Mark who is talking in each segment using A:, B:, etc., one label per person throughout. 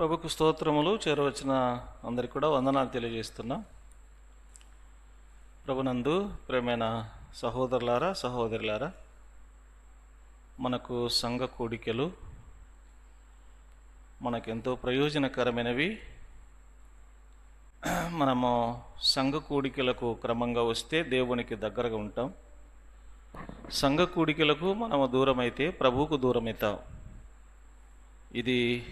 A: ప్రభుకు స్తోత్రములు చేరవచ్చిన అందరికి కూడా వందనాలు తెలియజేస్తున్నా. ప్రభునందు ప్రేమైన సహోదరులారా సహోదరులారా మనకు సంఘ కూడికలు మనకెంతో ప్రయోజనకరమైనవి. మనము సంఘ కూడికలకు క్రమంగా వస్తే దేవునికి దగ్గరగా ఉంటాం. సంఘ కూడికలకు మనము దూరమైతే ప్రభువుకు దూరమవుతాం ఇది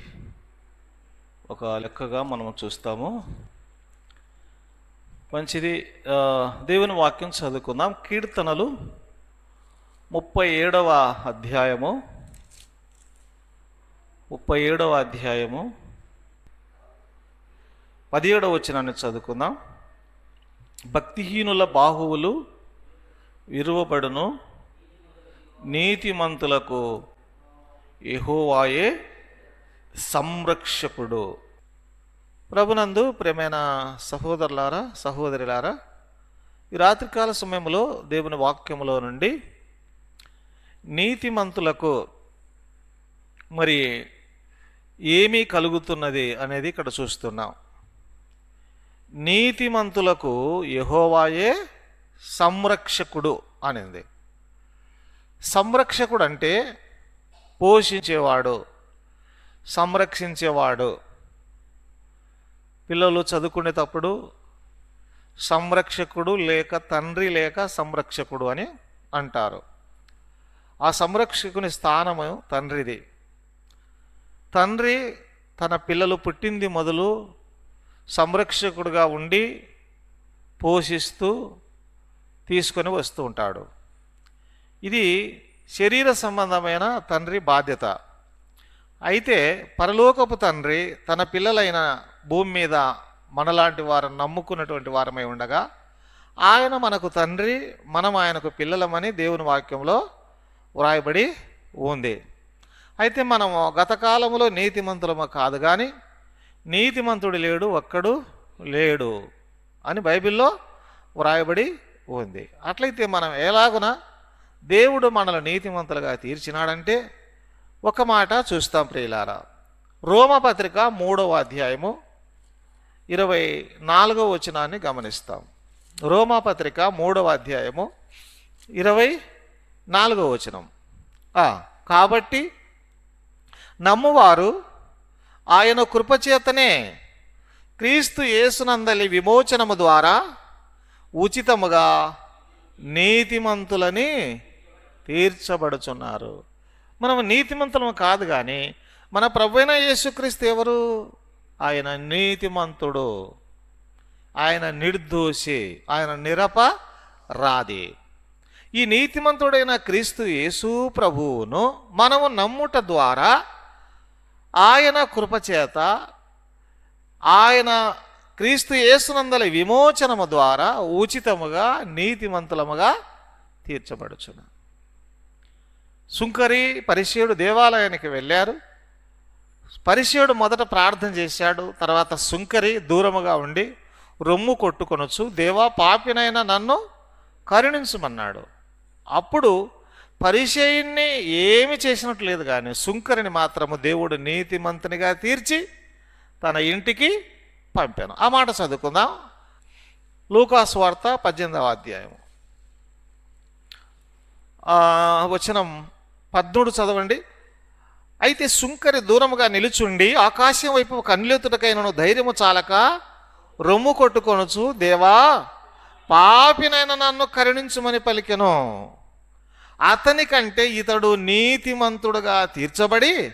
A: ఒక లెక్కగా మనం చూస్తాము. మంచిది దేవుని వాక్యం చదువుకుందాం. కీర్తనలు ముప్పై ఏడవ అధ్యాయము. ముప్పై ఏడవ అధ్యాయము. పదిహేడవ వచ్చినాన్ని చదువుకుందాం. భక్తిహీనుల బాహువులు విరువబడును. నీతిమంతులకు ఎహోవాయే సంరక్షకుడు. ప్రభునందు ప్రేమైన సహోదరులారా సహోదరులారా ఈ రాత్రికాల సమయంలో దేవుని వాక్యములో నుండి నీతిమంతులకు మరి ఏమీ కలుగుతున్నది అనేది ఇక్కడ చూస్తున్నాం. నీతిమంతులకు యహోవాయే సంరక్షకుడు అనింది. సంరక్షకుడు అంటే పోషించేవాడు. సంరక్షించేవాడు. పిల్లలు చదువుకునేటప్పుడు సంరక్షకుడు లేక తండ్రి లేక సంరక్షకుడు అని అంటారు. ఆ సంరక్షకుని స్థానము తండ్రిది. తండ్రి తన పిల్లలు పుట్టింది మొదలు సంరక్షకుడుగా ఉండి పోషిస్తూ తీసుకొని వస్తూ ఉంటాడు. ఇది శరీర సంబంధమైన తండ్రి బాధ్యత. అయితే పరలోకపు తండ్రి తన పిల్లలైన భూమి మీద మనలాంటి వారు నమ్ముకున్నటువంటి వారమై ఉండగా ఆయన మనకు తండ్రి మనం ఆయనకు పిల్లలమని దేవుని వాక్యంలో వ్రాయబడి ఉంది. అయితే మనము గతకాలంలో నీతిమంతులము కాదు కానీ నీతిమంతుడు లేడు ఒక్కడు లేడు అని బైబిల్లో వ్రాయబడి ఉంది. అట్లయితే మనం ఎలాగున దేవుడు మనల్ని నీతిమంతులుగా తీర్చినాడంటే ఒక మాట చూస్తాం ప్రియులారా. రోమపత్రిక మూడవ అధ్యాయము ఇరవై నాలుగవ వచనాన్ని గమనిస్తాం. రోమాపత్రిక మూడవ అధ్యాయము ఇరవై నాలుగవ వచనం. కాబట్టి నమ్మువారు ఆయన కృపచేతనే క్రీస్తు యేసునందలి విమోచనము ద్వారా ఉచితముగా నీతిమంతులని తీర్చబడుచున్నారు. మనం నీతిమంతులము కాదు కానీ మన ప్రభువైన యేసుక్రీస్తు ఎవరు? ఆయన నీతిమంతుడు. ఆయన నిర్దోషి. ఆయన నిరప రాది ఈ నీతిమంతుడైన క్రీస్తు యేసు ప్రభువును మనము నమ్ముట ద్వారా ఆయన కృపచేత ఆయన క్రీస్తు యేసునందల విమోచనము ద్వారా ఉచితముగా నీతిమంతులముగా తీర్చబడుచును. సుంకరి పరిచయుడు దేవాలయానికి వెళ్ళారు. పరిచయుడు మొదట ప్రార్థన చేశాడు తర్వాత సుంకరి దూరముగా ఉండి రొమ్ము కొట్టుకొనొచ్చు దేవా పాపినైనా నన్ను కరుణించమన్నాడు. అప్పుడు పరిచయుణ్ణి ఏమి చేసినట్టు లేదు కానీ సుంకరిని మాత్రము దేవుడు నీతిమంతునిగా తీర్చి తన ఇంటికి పంపాను. ఆ మాట చదువుకుందాం. లూకాస్ వార్త పద్దెనిమిదవ అధ్యాయం వచ్చిన పద్మూడు చదవండి. అయితే సుంకరి దూరముగా నిలుచుండి ఆకాశం వైపు కన్నులెత్తుటకైనను ధైర్యము చాలక రొమ్ము కొట్టుకొనుచు దేవా పాపినైన నన్ను కరుణించుమని పలికెను. అతని కంటే ఇతడు నీతిమంతుడుగా తీర్చబడి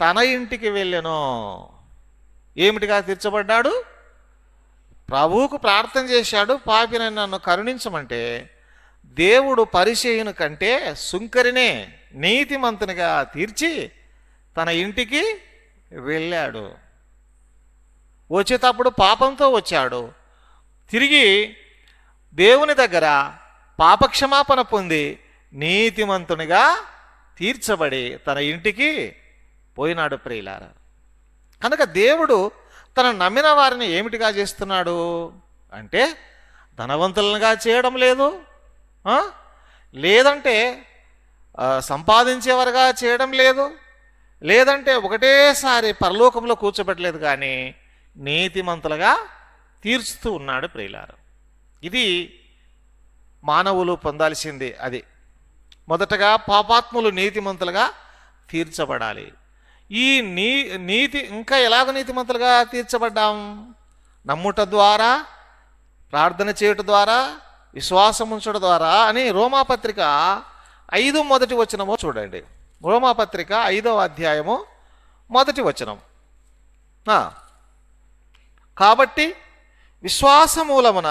A: తన ఇంటికి వెళ్ళెను. ఏమిటిగా తీర్చబడ్డాడు? ప్రభువుకు ప్రార్థన చేశాడు పాపినైన నన్ను కరుణించమంటే దేవుడు పరిచయుని కంటే సుంకరినే. నీతిమంతునిగా తీర్చి తన ఇంటికి వెళ్ళాడు. వచ్చేటప్పుడు పాపంతో వచ్చాడు. తిరిగి దేవుని దగ్గర పాపక్షమాపణ పొంది నీతిమంతునిగా తీర్చబడి తన ఇంటికి పోయినాడు ప్రియులార. కనుక దేవుడు తన నమ్మిన వారిని ఏమిటిగా చేస్తున్నాడు? అంటే ధనవంతులనుగా చేయడం లేదు. లేదంటే సంపాదించేవారుగా చేయడం లేదు. లేదంటే ఒకటేసారి పరలోకంలో కూర్చోబెట్టలేదు కానీ నీతిమంతులుగా తీర్చుతూ ఉన్నాడు ప్రియులారు. ఇది మానవులు పొందాల్సింది అది. మొదటగా పాపాత్ములు నీతిమంతులుగా తీర్చబడాలి. ఈ నీ నీతి ఇంకా ఎలాగ నీతిమంతులుగా తీర్చబడ్డాం? నమ్ముట ద్వారా ప్రార్థన చేయుట ద్వారా విశ్వాసం ఉంచడం ద్వారా అని రోమాపత్రిక ఐదు మొదటి వచనము చూడండి. రోమాపత్రిక ఐదవ అధ్యాయము మొదటి వచనం. కాబట్టి విశ్వాసమూలమున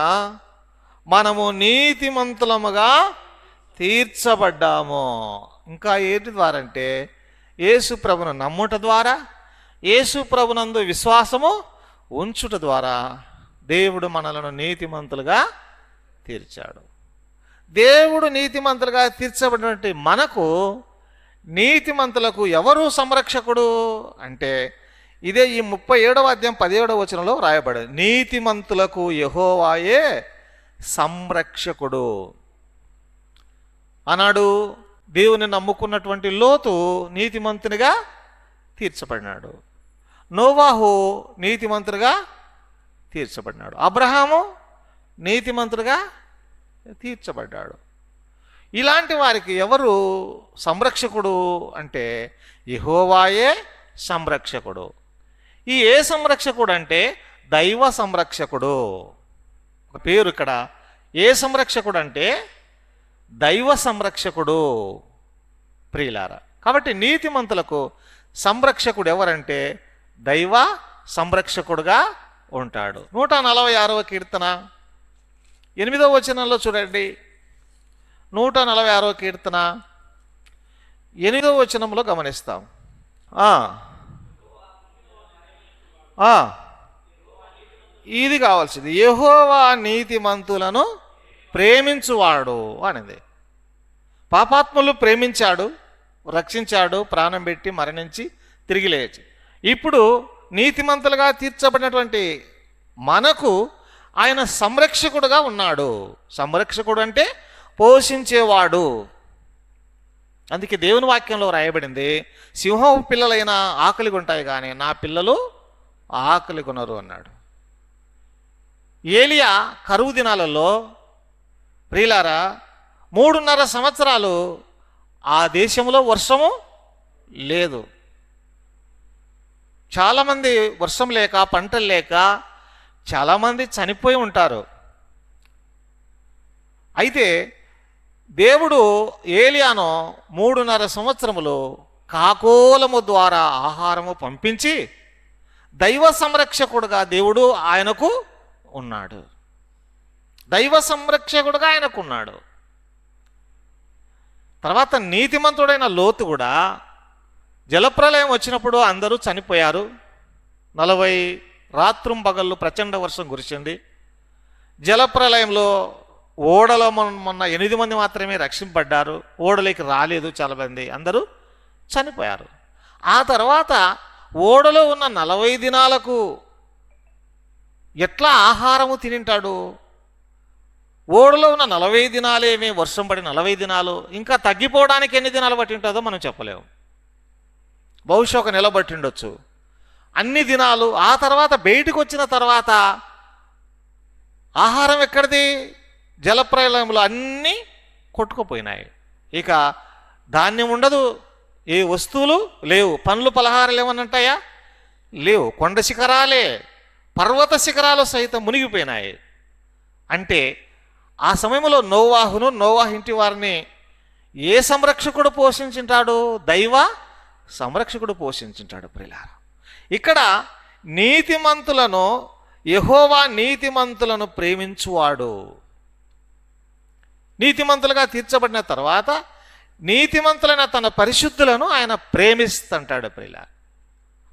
A: మనము నీతిమంతులముగా తీర్చబడ్డాము. ఇంకా ఏంటి ద్వారా అంటే యేసు ప్రభును నమ్ముట ద్వారా యేసు ప్రభునందు విశ్వాసము ఉంచుట ద్వారా దేవుడు మనలను నీతిమంతులుగా తీర్చాడు. దేవుడు నీతిమంతులుగా తీర్చబడినటువంటి మనకు నీతిమంతులకు ఎవరు సంరక్షకుడు? అంటే ఇదే ఈ ముప్పై ఏడవ అధ్యాయం పదిహేడవ వచనంలో రాయబడింది. నీతిమంతులకు యహోవాయే సంరక్షకుడు. అన్నాడు దేవుని నమ్ముకున్నటువంటి లోతు నీతిమంతునిగా తీర్చబడినాడు. నోవాహు నీతిమంతుడుగా తీర్చబడినాడు. అబ్రహాము నీతిమంతుడుగా తీర్చబడ్డాడు. ఇలాంటి వారికి ఎవరు సంరక్షకుడు అంటే యెహోవాయే సంరక్షకుడు. ఈ ఏ సంరక్షకుడు అంటే దైవ సంరక్షకుడు. ఒక పేరు ఇక్కడ. ఏ సంరక్షకుడు అంటే దైవ సంరక్షకుడు. ప్రియులారా కాబట్టి నీతిమంతులకు సంరక్షకుడు ఎవరంటే దైవ సంరక్షకుడుగా ఉంటాడు. నూట నలభై ఆరవ కీర్తన. ఎనిమిదవ వచనంలో చూడండి. నూట నలభై ఆరవ కీర్తన. ఎనిమిదవ వచనంలో గమనిస్తాం. ఇది కావాల్సింది. యెహోవా నీతిమంతులను ప్రేమించువాడు అనేది. పాపాత్ములు ప్రేమించాడు రక్షించాడు ప్రాణం పెట్టి మరణించి తిరిగి లేచి. ఇప్పుడు నీతిమంతులుగా తీర్చబడినటువంటి మనకు ఆయన సంరక్షకుడుగా ఉన్నాడు. సంరక్షకుడు అంటే పోషించేవాడు. అందుకే దేవుని వాక్యంలో రాయబడింది సింహం పిల్లలైన ఆకలి ఉంటాయి కానీ నా పిల్లలు ఆకలి కొనరు అన్నాడు. ఏలియా కరువు దినాలలో ప్రియులారా మూడున్నర సంవత్సరాలు ఆ దేశంలో వర్షము లేదు. చాలామంది వర్షం లేక పంటలు లేక చాలామంది చనిపోయి ఉంటారు. అయితే దేవుడు ఏలియాను మూడున్నర సంవత్సరములు కాకోలము ద్వారా ఆహారము పంపించి దైవ సంరక్షకుడుగా దేవుడు ఆయనకు ఉన్నాడు. దైవ సంరక్షకుడుగా ఆయనకున్నాడు. తర్వాత నీతిమంతుడైన లోతు కూడా జలప్రలయం వచ్చినప్పుడు అందరూ చనిపోయారు. నలభై రాత్రుం పగళ్ళు ప్రచండ వర్షం కురిసింది. జలప్రలయంలో ఓడలో మొన్న మొన్న ఎనిమిది మంది మాత్రమే రక్షింపడ్డారు. ఓడలోకి రాలేదు చాలా మంది అందరూ చనిపోయారు. ఆ తర్వాత ఓడలో ఉన్న నలభై దినాలకు ఎట్లా ఆహారము తినింటాడు? ఓడలో ఉన్న నలభై దినాలేమే వర్షం పడి నలభై దినాలు? ఇంకా తగ్గిపోవడానికి ఎన్ని దినాలు పట్టి ఉంటుందో మనం చెప్పలేము. బహుశా ఒక నెల పట్టిండొచ్చు. అన్ని దినాలు ఆ తర్వాత బయటకు వచ్చిన తర్వాత ఆహారం ఎక్కడిది? జలప్రలయంలో అన్నీ కొట్టుకుపోయినాయి. ఇక ధాన్యం ఉండదు ఏ వస్తువులు లేవు. పండ్లు పలహారాలు ఏమన్నా ఉంటాయా లేవు. కొండ శిఖరాలే పర్వత శిఖరాలు సైతం మునిగిపోయినాయి. అంటే ఆ సమయంలో నోవాహును నోవాహు ఇంటి వారిని ఏ సంరక్షకుడు పోషించుంటాడు? దైవ సంరక్షకుడు పోషించుంటాడు ప్రిలారా. ఇక్కడ నీతిమంతులను యహోవా నీతిమంతులను ప్రేమించువాడు. నీతిమంతులుగా తీర్చబడిన తర్వాత నీతిమంతులైన తన పరిశుద్ధులను ఆయన ప్రేమిస్తుంటాడు ప్రియుల.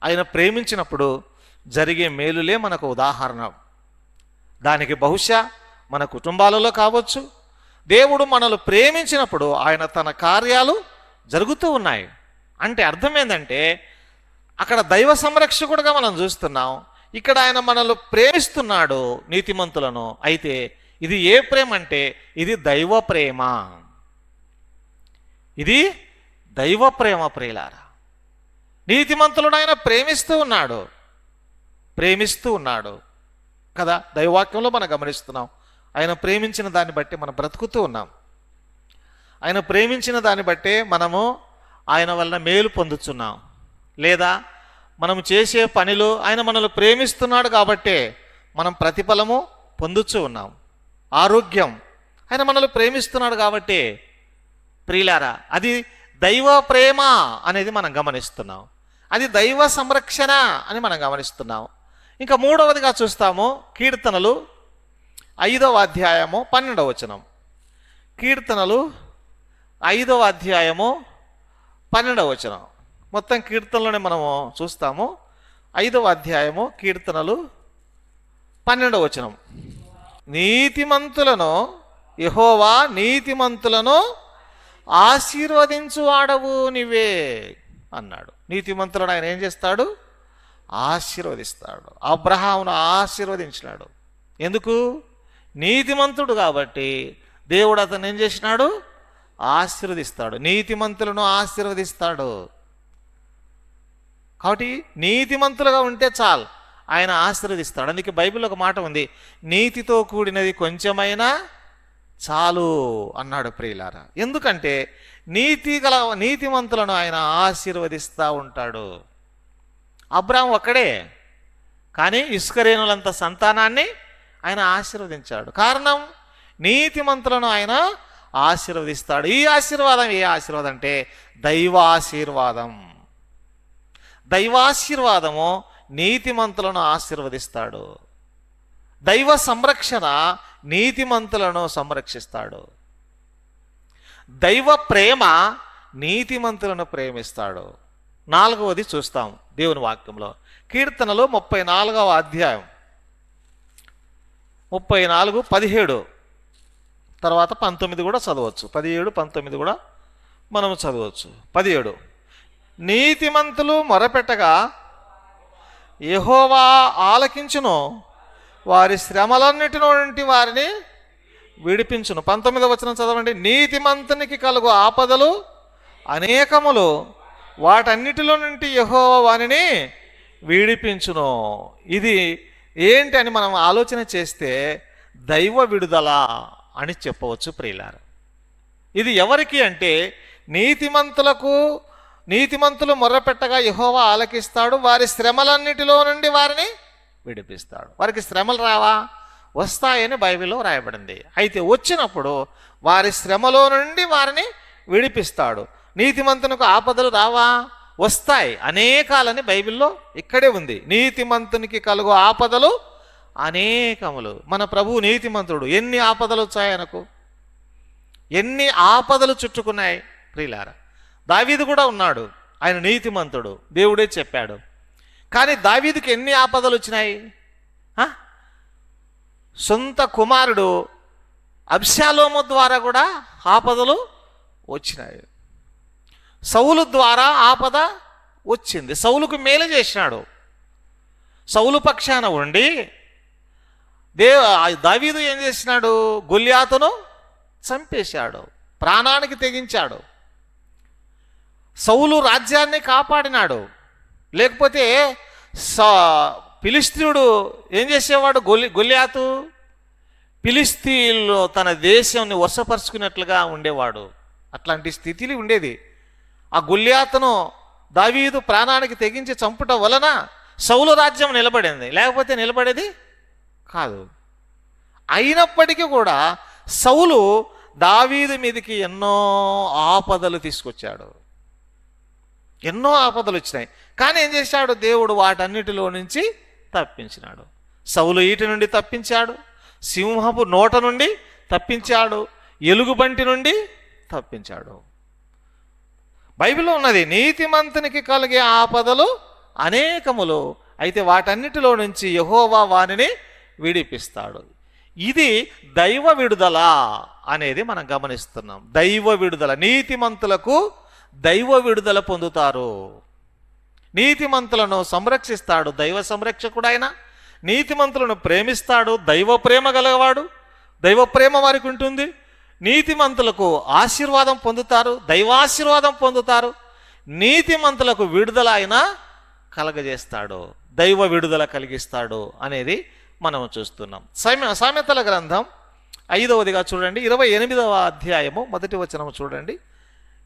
A: ఆయన ప్రేమించినప్పుడు జరిగే మేలులే మనకు ఉదాహరణ. దానికి బహుశా మన కుటుంబాలలో కావచ్చు. దేవుడు మనల్ని ప్రేమించినప్పుడు ఆయన తన కార్యాలు జరుగుతూ ఉన్నాయి. అంటే అర్థం ఏంటంటే అక్కడ దైవ సంరక్షకుడుగా మనం చూస్తున్నాం. ఇక్కడ ఆయన మనల్ని ప్రేమిస్తున్నాడు నీతిమంతులను. అయితే ఇది ఏ ప్రేమ అంటే? ఇది దైవ ప్రేమ. ఇది దైవ ప్రేమ ప్రియులారా. నీతిమంతులను ఆయన ప్రేమిస్తూ ఉన్నాడు. ప్రేమిస్తూ ఉన్నాడు. కదా? దైవాక్యంలో మనం గమనిస్తున్నాం. ఆయన ప్రేమించిన దాన్ని బట్టి మనం బ్రతుకుతూ ఉన్నాం. ఆయన ప్రేమించిన దాన్ని బట్టే మనము ఆయన వలన మేలు పొందుతున్నాం లేదా మనం చేసే పనిలో ఆయన మనల్ని ప్రేమిస్తున్నాడు కాబట్టే మనం ప్రతిఫలము పొందుతూ ఉన్నాం. ఆరోగ్యం. ఆయన మనల్ని ప్రేమిస్తున్నాడు కాబట్టి ప్రియులారా అది దైవ ప్రేమ అనేది మనం గమనిస్తున్నాం. అది దైవ సంరక్షణ అని మనం గమనిస్తున్నాం. ఇంకా మూడవదిగా చూస్తాము కీర్తనలు ఐదవ అధ్యాయము పన్నెండవ వచనం. కీర్తనలు ఐదవ అధ్యాయము పన్నెండవ వచనం. మొత్తం కీర్తనలోనే మనము చూస్తాము. ఐదవ అధ్యాయము కీర్తనలు పన్నెండవ వచనం. నీతిమంతులను యహోవా నీతిమంతులను ఆశీర్వదించు వాడవు నీవే అన్నాడు. నీతిమంతులను ఆయన ఏం చేస్తాడు? ఆశీర్వదిస్తాడు. అబ్రహామును ఆశీర్వదించినాడు. ఎందుకు? నీతిమంతుడు కాబట్టి దేవుడు అతను ఏం చేసినాడు? ఆశీర్వదిస్తాడు. నీతిమంతులను ఆశీర్వదిస్తాడు. కాబట్టి నీతిమంతులుగా ఉంటే చాలు. ఆయన ఆశీర్వదిస్తాడు. అందుకే బైబిల్ ఒక మాట ఉంది. నీతితో కూడినది కొంచెమైనా చాలు అన్నాడు ప్రియులారా. ఎందుకంటే నీతి గల నీతిమంతులను ఆయన ఆశీర్వదిస్తూ ఉంటాడు. అబ్రాహం ఒక్కడే. కానీ ఇసుకరేణులంత సంతానాన్ని ఆయన ఆశీర్వదించాడు. కారణం నీతిమంతులను ఆయన ఆశీర్వదిస్తాడు. ఈ ఆశీర్వాదం ఏ ఆశీర్వాదం అంటే దైవాశీర్వాదం. దైవాశీర్వాదము నీతిమంతులను ఆశీర్వదిస్తాడు. దైవ సంరక్షణ నీతిమంతులను సంరక్షిస్తాడు. దైవ ప్రేమ నీతిమంతులను ప్రేమిస్తాడు. నాలుగవది చూస్తాం దేవుని వాక్యంలో. కీర్తనలు ముప్పై నాలుగవ అధ్యాయం. ముప్పై నాలుగు పదిహేడు. తర్వాత పంతొమ్మిది కూడా చదవచ్చు. పదిహేడు పంతొమ్మిది కూడా మనం చదవచ్చు. పదిహేడు. నీతిమంతులు మొరపెట్టగా యహోవా ఆలకించును. వారి శ్రమలన్నిటి నుండి వారిని విడిపించును. పంతొమ్మిదవ వచనం చదవండి. నీతిమంతునికి కలుగు ఆపదలు అనేకములు వాటన్నిటిలో నుండి యెహోవా వారిని విడిపించును. ఇది ఏంటి అని మనం ఆలోచన చేస్తే దైవ విడుదల అని చెప్పవచ్చు ప్రియులారు. ఇది ఎవరికి అంటే నీతిమంతులకు నీతిమంతులు మొర్రపెట్టగా యహోవా ఆలకిస్తాడు. వారి శ్రమలన్నిటిలో నుండి వారిని విడిపిస్తాడు. వారికి శ్రమలు రావా? వస్తాయని బైబిల్లో రాయబడింది. అయితే వచ్చినప్పుడు వారి శ్రమలో నుండి వారిని విడిపిస్తాడు. నీతిమంతునికి ఆపదలు రావా? వస్తాయి. అనేకాలని బైబిల్లో ఇక్కడే ఉంది. నీతిమంతునికి కలుగు ఆపదలు అనేకములు. మన ప్రభు నీతిమంతుడు. ఎన్ని ఆపదలు వచ్చాయనకు? ఎన్ని ఆపదలు చుట్టుకున్నాయి? ప్రియులారా దావీదు కూడా ఉన్నాడు. ఆయన నీతిమంతుడు. దేవుడే చెప్పాడు. కానీ దావీదుకి ఎన్ని ఆపదలు వచ్చినాయి? సొంత కుమారుడు అబ్శాలోము ద్వారా కూడా ఆపదలు వచ్చినాయి. సౌలు ద్వారా ఆపద వచ్చింది. సౌలుకు మేలు చేసినాడు. సౌలు పక్షాన ఉండి దే దావీదు ఏం చేసినాడు? గొల్యాతును చంపేశాడు. ప్రాణానికి తెగించాడు. సౌలు రాజ్యాన్ని కాపాడినాడు. లేకపోతే స పిలిస్తీనుడు ఏం చేసేవాడు? గొలి గొలియాతు? పిలిస్తీన్లో తన దేశాన్ని వశపరుచుకున్నట్లుగా ఉండేవాడు. అట్లాంటి స్థితిలో ఉండేది. ఆ గొల్లియాతను దావీదు ప్రాణానికి తెగించి చంపుట వలన సౌలు రాజ్యం నిలబడింది. లేకపోతే నిలబడేది కాదు. అయినప్పటికీ కూడా సౌలు దావీదు మీదకి ఎన్నో ఆపదలు తీసుకొచ్చాడు. ఎన్నో ఆపదలు వచ్చినాయి. కానీ ఏం చేశాడు? దేవుడు వాటన్నిటిలో నుంచి తప్పించినాడు. సవులు ఈటి నుండి తప్పించాడు. సింహపు నోట నుండి తప్పించాడు. ఎలుగుబంటి నుండి తప్పించాడు. బైబిల్లో ఉన్నది నీతిమంతునికి కలిగే ఆపదలు అనేకములు. అయితే వాటన్నిటిలో నుంచి యహోవా వానిని విడిపిస్తాడు. ఇది దైవ విడుదల అనేది మనం గమనిస్తున్నాం. దైవ విడుదల నీతిమంతులకు దైవ విడుదల పొందుతారు. నీతిమంతులను సంరక్షిస్తాడు దైవ సంరక్షకుడు ఆయన నీతిమంతులను ప్రేమిస్తాడు దైవ ప్రేమ గలవాడు దైవ ప్రేమ వారికి ఉంటుంది. నీతిమంతులకు ఆశీర్వాదం పొందుతారు దైవాశీర్వాదం పొందుతారు. నీతిమంతులకు విడుదల ఆయన కలగజేస్తాడు దైవ విడుదల కలిగిస్తాడు అనేది మనం చూస్తున్నాం. సామె సామెతల గ్రంథం ఐదవదిగా చూడండి ఇరవై ఎనిమిదవ అధ్యాయము మొదటి వచనము చూడండి.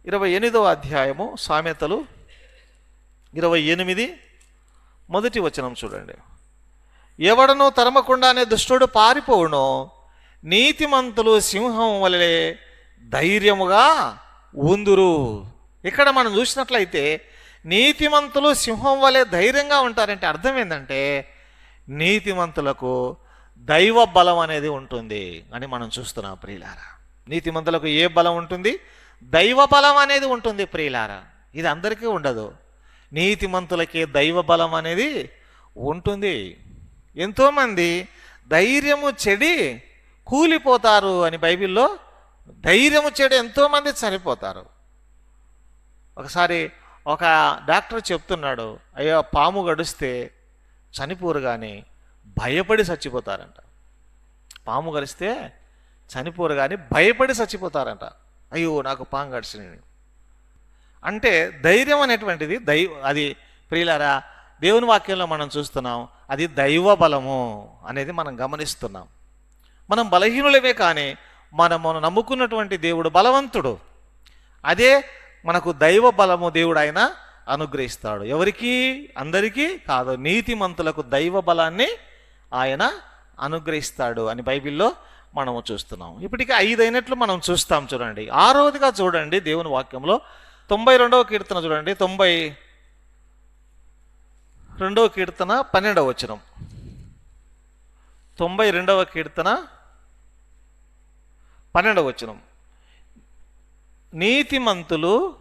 A: ఇరవై ఎనిమిదవ అధ్యాయము సామెతలు ఇరవై ఎనిమిది మొదటి వచనం చూడండి. ఎవడను తరమకుండానే దుష్టుడు పారిపోవును నీతిమంతులు సింహం వలె ధైర్యముగా ఉందురు. ఇక్కడ మనం చూసినట్లయితే నీతిమంతులు సింహం వలె ధైర్యంగా ఉంటారంటే అర్థం ఏంటంటే నీతిమంతులకు దైవ బలం అనేది ఉంటుంది అని మనం చూస్తున్నాం ప్రియులారా. నీతిమంతులకు ఏ బలం ఉంటుంది? దైవ బలం అనేది ఉంటుంది ప్రియులారా. ఇది అందరికీ ఉండదు. నీతిమంతులకే దైవ బలం అనేది ఉంటుంది. ఎంతోమంది ధైర్యము చెడి కూలిపోతారు అని బైబిల్లో ధైర్యము చెడు ఎంతోమంది చనిపోతారు. ఒకసారి ఒక డాక్టర్ చెప్తున్నాడు అయ్యో పాము గడిస్తే చనిపోరు కానీ భయపడి చచ్చిపోతారంట. పాము గడిస్తే చనిపోరు కానీ భయపడి చచ్చిపోతారంట. అయ్యో నాకు పాము అంటే ధైర్యం అనేటువంటిది దైవ అది ప్రియులారా దేవుని వాక్యంలో మనం చూస్తున్నాం అది దైవ బలము అనేది మనం గమనిస్తున్నాం. మనం బలహీనులమే కానీ మనము నమ్ముకున్నటువంటి దేవుడు బలవంతుడు. అదే మనకు దైవ బలము దేవుడు ఆయన అనుగ్రహిస్తాడు. ఎవరికి? అందరికీ కాదు నీతిమంతులకు దైవ బలాన్ని ఆయన అనుగ్రహిస్తాడు అని బైబిల్లో మనము చూస్తున్నాం ఇప్పటికీ ఐదు అయినట్లు మనం చూస్తాం చూడండి. ఆరోదిగా చూడండి దేవుని వాక్యంలో. తొంభై రెండవ కీర్తన చూడండి. తొంభై రెండవ కీర్తన పన్నెండవ వచనం. తొంభై రెండవ కీర్తన పన్నెండవ వచనం. నీతిమంతులు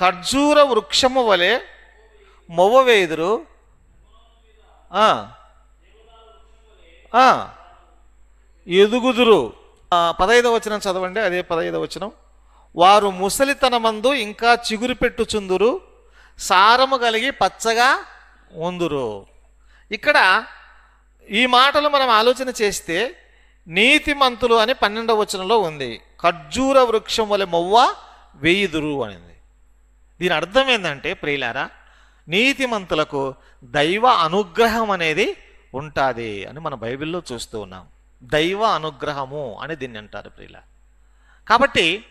A: ఖర్జూర వృక్షము వలె మొవ్వవేదురు ఎదుగుదురు. పదహైదవ పదైదవ వచనం చదవండి అదే పదహైదవ వచనం. వారు ముసలితనమందు ఇంకా చిగురు పెట్టుచుందురు సారము కలిగి పచ్చగా ఉందురు. ఇక్కడ ఈ మాటలు మనం ఆలోచన చేస్తే నీతిమంతులు అని పన్నెండవ వచనంలో ఉంది. ఖర్జూర వృక్షం వలె మొవ్వ వేయుదురు అనింది. దీని అర్థం ఏంటంటే ప్రియులారా నీతిమంతులకు దైవ అనుగ్రహం అనేది ఉంటుంది అని మన బైబిల్లో చూస్తూ ఉన్నాం. దైవ అనుగ్రహము అని దీన్ని అంటారు ప్రియుల. కాబట్టి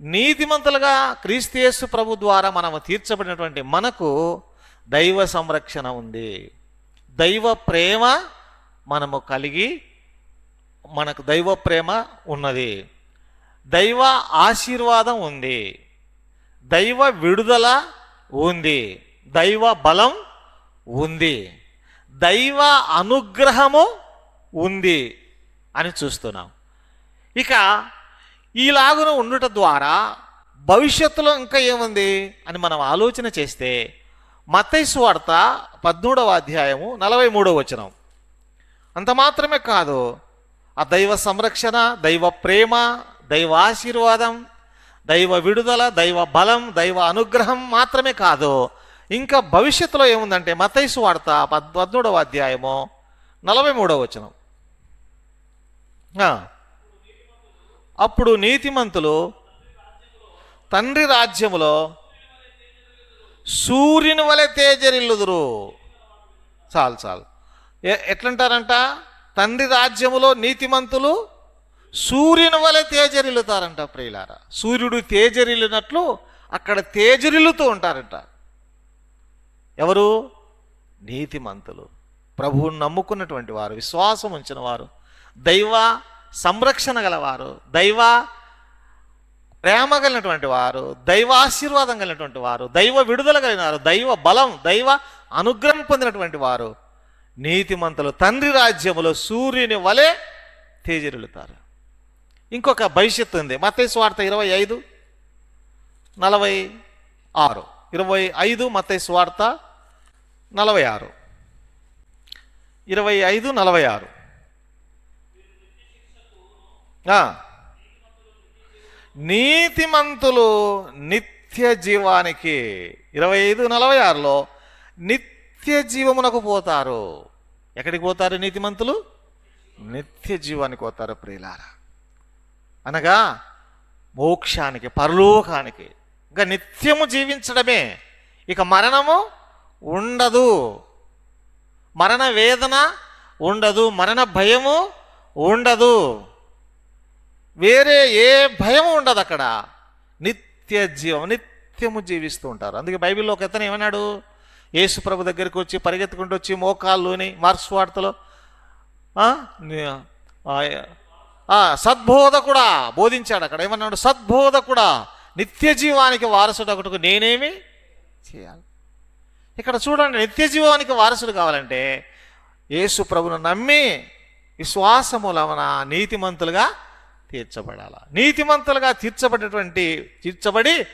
A: నీతిమంతులుగా క్రీస్తు ప్రభు ద్వారా మనము తీర్చబడినటువంటి మనకు దైవ సంరక్షణ ఉంది. దైవ ప్రేమ మనము కలిగి మనకు దైవ ప్రేమ ఉన్నది. దైవ ఆశీర్వాదం ఉంది. దైవ విడుదల ఉంది. దైవ బలం ఉంది. దైవ అనుగ్రహము ఉంది. అని చూస్తున్నాం. ఇక ఈలాగున ఉండుట ద్వారా భవిష్యత్తులో ఇంకా ఏముంది అని మనం ఆలోచన చేస్తే మతైసు వార్త పద్మూడవ అధ్యాయము నలభై మూడవ వచనం. అంత మాత్రమే కాదు ఆ దైవ సంరక్షణ దైవ ప్రేమ దైవ ఆశీర్వాదం దైవ విడుదల దైవ బలం దైవ అనుగ్రహం మాత్రమే కాదు ఇంకా భవిష్యత్తులో ఏముందంటే మతైసు వార్త పద్ పద్మూడవ అధ్యాయము నలభై మూడవ వచనం. అప్పుడు నీతిమంతులు తండ్రి రాజ్యములో సూర్యుని వలె తేజరిల్లుదురు. చాలు చాలు. ఎ- ఎట్లంటారంట? తండ్రి రాజ్యములో నీతిమంతులు సూర్యుని వలె తేజరిల్లుతారంట ప్రియులార. సూర్యుడు తేజరిల్లినట్లు అక్కడ తేజరిల్లుతూ ఉంటారంట. ఎవరు? నీతిమంతులు. ప్రభువుని నమ్ముకున్నటువంటి వారు విశ్వాసం ఉంచిన వారు. దైవ సంరక్షణ గలవారు దైవ ప్రేమ కలిగినటువంటి వారు దైవ ఆశీర్వాదం కలిగినటువంటి వారు దైవ విడుదల కలిగిన వారు దైవ బలం దైవ అనుగ్రహం పొందినటువంటి వారు నీతిమంతులు తండ్రి రాజ్యములో సూర్యుని వలె తేజరిల్లుతారు ఇంకొక భవిష్యత్తు ఉంది. మతేసు స్వార్థ ఇరవై ఐదు నలభై ఆరు. ఇరవై ఐదు మతేసు స్వార్థ నలభై ఆరు. ఇరవై ఐదు నలభై ఆరు. నీతిమంతులు నిత్య జీవానికి ఇరవై ఐదు నలభై ఆరులో నిత్య జీవమునకు పోతారు. ఎక్కడికి పోతారు నీతిమంతులు? నిత్య జీవానికి పోతారు ప్రియులారా. అనగా మోక్షానికి పరలోకానికి. ఇంకా నిత్యము జీవించడమే. ఇక మరణము ఉండదు. మరణ వేదన ఉండదు. మరణ భయము ఉండదు. వేరే ఏ భయం ఉండదు అక్కడ. నిత్య జీవం నిత్యము జీవిస్తూ ఉంటారు. అందుకే బైబిల్లో ఒక ఇతను ఏమన్నాడు? యేసు ప్రభు దగ్గరికి వచ్చి పరిగెత్తుకుంటూ వచ్చి మోకాల్లోని మార్క్స్ వార్తలో సద్బోధ కూడా బోధించాడు అక్కడ. ఏమన్నాడు? సద్బోధకుడా నిత్య జీవానికి వారసుడు ఒకటికి నేనేమి చేయాలి? ఇక్కడ చూడండి నిత్య జీవానికి వారసుడు కావాలంటే యేసు ప్రభును నమ్మి విశ్వాసములవన నీతిమంతులుగా తీర్చబడాల. నీతిమంతులుగా తీర్చబడినటువంటి తీర్చబడి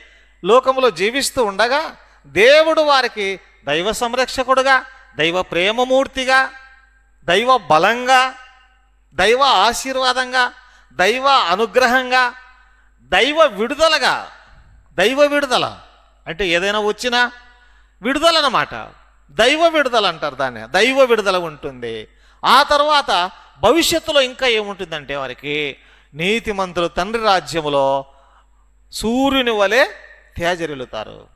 A: లోకంలో జీవిస్తూ ఉండగా దేవుడు వారికి దైవ సంరక్షకుడుగా దైవ ప్రేమమూర్తిగా దైవ బలంగా దైవ ఆశీర్వాదంగా దైవ అనుగ్రహంగా దైవ విడుదలగా దైవ విడుదల అంటే ఏదైనా వచ్చినా విడుదల అన్నమాట దైవ విడుదల అంటారు దాన్ని. దైవ విడుదల ఉంటుంది. ఆ తర్వాత భవిష్యత్తులో ఇంకా ఏముంటుందంటే వారికి నీతిమంతులు తండ్రి రాజ్యములో సూర్యుని వలె తేజరిల్లుతారు.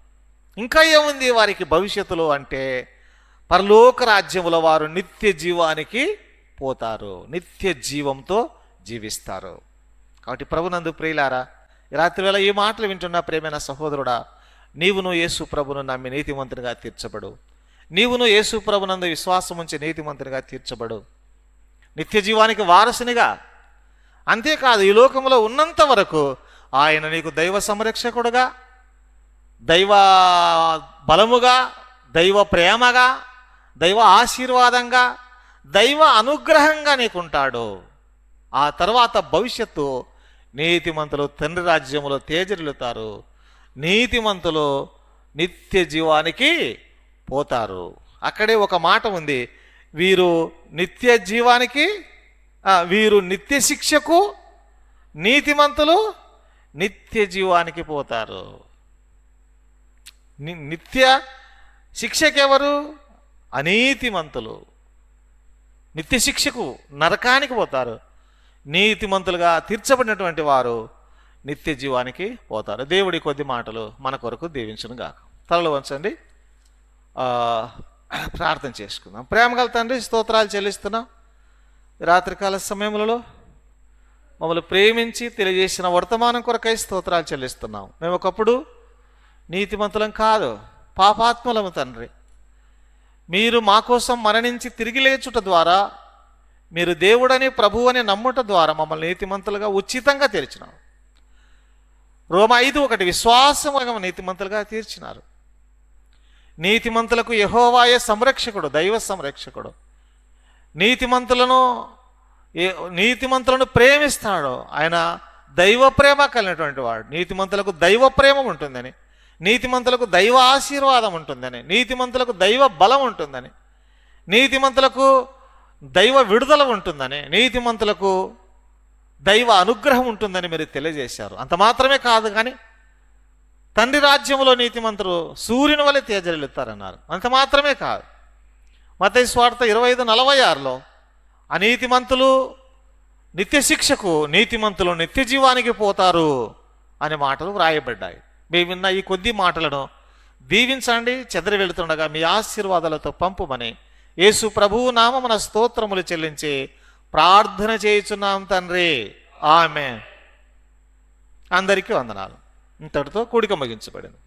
A: ఇంకా ఏముంది వారికి భవిష్యత్తులో అంటే పరలోక రాజ్యములో వారు నిత్య జీవానికి పోతారు. నిత్య జీవంతో జీవిస్తారు. కాబట్టి ప్రభునందు ప్రియులారా రాత్రివేళ ఈ మాటలు వింటున్న ప్రేమైన సహోదరుడా నీవును యేసు ప్రభును నమ్మి నీతిమంతునిగా తీర్చబడు. నీవును యేసు ప్రభునందు విశ్వాసం ఉంచి నీతిమంతునిగా తీర్చబడు. నిత్య జీవానికి వారసునిగా అంతేకాదు ఈ లోకంలో ఉన్నంత వరకు ఆయన నీకు దైవ సంరక్షకుడుగా దైవ బలముగా దైవ ప్రేమగా దైవ ఆశీర్వాదంగా దైవ అనుగ్రహంగా నీకుంటాడు. ఆ తర్వాత భవిష్యత్తు నీతిమంతులు తండ్రి రాజ్యములో తేజరిల్లుతారు. నీతిమంతులు నిత్య జీవానికి పోతారు. అక్కడే ఒక మాట ఉంది. వీరు నిత్య జీవానికి వీరు నిత్య శిక్షకు నీతిమంతులు నిత్య జీవానికి పోతారు. నిత్య శిక్షకెవరు? అనీతిమంతులు. నిత్య శిక్షకు నరకానికి పోతారు. నీతిమంతులుగా తీర్చబడినటువంటి వారు నిత్య జీవానికి పోతారు. దేవుడి కొద్ది మాటలు మన కొరకు దీవించును గాక. తలలు వంచండి. ప్రార్థన చేసుకుందాం. ప్రేమగల తండ్రి స్తోత్రాలు చెల్లిస్తున్నాం. రాత్రికాల సమయములలో మమ్మల్ని ప్రేమించి తెలియజేసిన వర్తమానం కొరకై స్తోత్రాలు చెల్లిస్తున్నాం. మేము ఒకప్పుడు నీతిమంతులం కాదు పాపాత్ములము తండ్రి. మీరు మా కోసం మరణించి తిరిగి లేచుట ద్వారా మీరు దేవుడని ప్రభువని నమ్ముట ద్వారా మమ్మల్ని నీతిమంతులుగా ఉచితంగా తీర్చినారు. రోమ ఐదు ఒకటి విశ్వాసముగా నీతిమంతులుగా తీర్చినారు. నీతిమంతులకు యహోవాయే సంరక్షకుడు దైవ సంరక్షకుడు. నీతిమంతులను ఏ- నీతిమంతులను ప్రేమిస్తాడు ఆయన దైవ ప్రేమ కలిగినటువంటి వాడు. నీతిమంతులకు దైవ ప్రేమ ఉంటుందని నీతిమంతులకు దైవ ఆశీర్వాదం ఉంటుందని నీతిమంతులకు దైవ బలం ఉంటుందని నీతిమంతులకు దైవ విడుదల ఉంటుందని నీతిమంతులకు దైవ అనుగ్రహం ఉంటుందని మీరు తెలియజేశారు. అంత మాత్రమే కాదు కానీ తండ్రి రాజ్యంలో నీతిమంతులు సూర్యుని వలె తేజరిల్లుతారన్నారు అంత మాత్రమే కాదు. మతయి స్వార్థ ఇరవై ఐదు నలభై ఆరులో అనీతిమంతులు నిత్యశిక్షకు నీతిమంతులు నిత్య జీవానికి పోతారు అనే మాటలు వ్రాయబడ్డాయి. మేము విన్న ఈ కొద్ది మాటలను దీవించండి చెదరి వెళుతుండగా మీ ఆశీర్వాదాలతో పంపుమని యేసు ప్రభువు నామ మన స్తోత్రములు చెల్లించి ప్రార్థన చేయుచున్నాం తండ్రి. ఆమె అందరికీ వందనాలు. ఇంతటితో కూడిక ముగించబడింది.